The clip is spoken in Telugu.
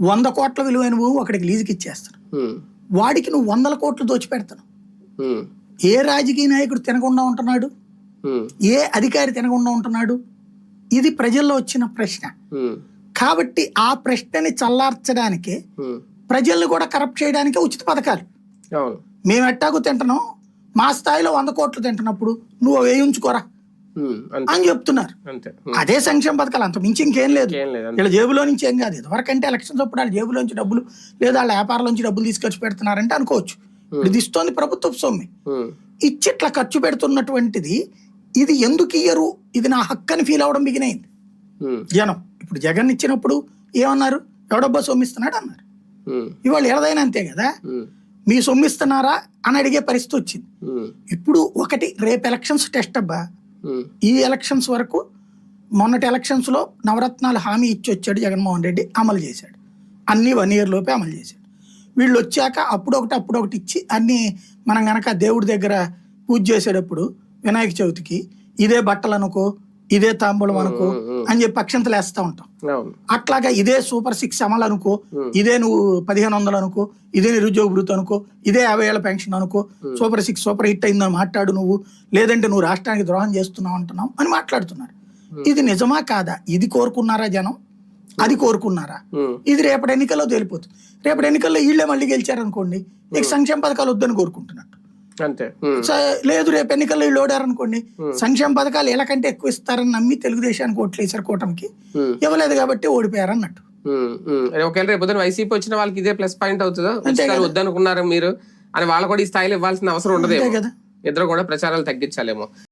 వంద కోట్ల విలువైన భూమి ఒకడికి లీజుకి ఇచ్చేస్తాను. వాడికి నువ్వు వందల కోట్లు దోచిపెడతాను. ఏ రాజకీయ నాయకుడు తినకుండా ఉంటున్నాడు? ఏ అధికారి తినకుండా ఉంటున్నాడు? ఇది ప్రజల్లో వచ్చిన ప్రశ్న. కాబట్టి ఆ ప్రశ్నని చల్లార్చడానికి. ప్రజల్ని కూడా కరప్ట్ చేయడానికి ఉచిత పథకాలు. మేము ఎట్టాకు తింటున్నాం? మా స్థాయిలో వంద కోట్లు తింటున్నప్పుడు నువ్వు వేయించుకోరా? అని చెప్తున్నారు. అదే సంక్షేమ పథకాలు అంత మించి ఇంకేం లేదు. వీళ్ళ జేబులో నుంచి ఏం కాదు. ఇదివరకంటే ఎలక్షన్స్ అప్పుడు వాళ్ళ జేబులో నుంచి డబ్బులు లేదా వాళ్ళ వ్యాపారంలోంచి డబ్బులు తీసుకొచ్చి పెడుతున్నారంటే అనుకోవచ్చు. ఇప్పుడు ఇది ఇస్తోంది ప్రభుత్వ సొమ్మె. ఉమ్, ఇచ్చి ఇట్లా ఖర్చు పెడుతున్నటువంటిది ఇది ఎందుకు ఇయ్యరు? ఇది నా హక్కు అని ఫీల్ అవడం బిగినైంది. ఉమ్, జనం. ఇప్పుడు జగన్ ఇచ్చినప్పుడు ఏమన్నారు? ఎవడబ్బా సొమ్మిస్తున్నాడు అన్నారు. ఇవాళ ఎడదైనా అంతే కదా? మీ సొమ్మిస్తున్నారా అని అడిగే పరిస్థితి వచ్చింది. ఇప్పుడు ఒకటి రేపు ఎలక్షన్స్ టెస్ట్ అబ్బా. ఈ ఎలక్షన్స్ వరకు మొన్నటి ఎలక్షన్స్లో నవరత్నాలు హామీ ఇచ్చి వచ్చాడు జగన్మోహన్ రెడ్డి అమలు చేశాడు. అన్నీ వన్ ఇయర్ లోపే అమలు చేశాడు. వీళ్ళు వచ్చాక అప్పుడు ఒకటి అప్పుడు ఒకటి ఇచ్చి అన్నీ మనం గనక దేవుడి దగ్గర పూజ చేసేటప్పుడు వినాయక చవితికి ఇదే బట్టలు అనుకో ఇదే తాంబూలం అనుకో అని చెప్పి అక్షంతలు వేస్తూ ఉంటాం. అట్లాగా ఇదే సూపర్ సిక్స్ అమలు అనుకో ఇదే నువ్వు పదిహేను వందలు అనుకో ఇదే నిరుద్యోగ భృతి అనుకో ఇదే యాభై ఏళ్ళ పెన్షన్ అనుకో సూపర్ సిక్స్ సూపర్ హిట్ అయిందని మాట్లాడు నువ్వు లేదంటే నువ్వు రాష్ట్రానికి ద్రోహం చేస్తున్నావు అంటున్నావు అని మాట్లాడుతున్నారు. ఇది నిజమా కాదా? ఇది కోరుకున్నారా జనం? అది కోరుకున్నారా? ఇది రేపటి ఎన్నికల్లో తేలిపోతుంది. రేపటి ఎన్నికల్లో వీళ్ళే మళ్ళీ గెలిచారనుకోండి ఇక సంక్షేమ పథకాలు వద్దని కోరుకుంటున్నట్టు. అంతే. లేదు రేపు ఎన్నికల్లో వీళ్ళు ఓడారనుకోండి. సంక్షేమ పథకాలు ఎలాకంటే ఎక్కువ ఇస్తారని నమ్మి తెలుగుదేశానికి ఓట్లు వేశారు కూటమికి. ఇవ్వలేదు కాబట్టి ఓడిపోయారు అన్నట్టు. ఒకవేళ రేపు వైసీపీ వచ్చిన వాళ్ళకి ఇదే ప్లస్ పాయింట్ అవుతుందా? వద్దనుకున్నారు మీరు అని వాళ్ళు కూడా ఈ స్థాయిలో ఇవ్వాల్సిన అవసరం కదా. ఇద్దరు కూడా ప్రచారాలు తగ్గించాలేమో.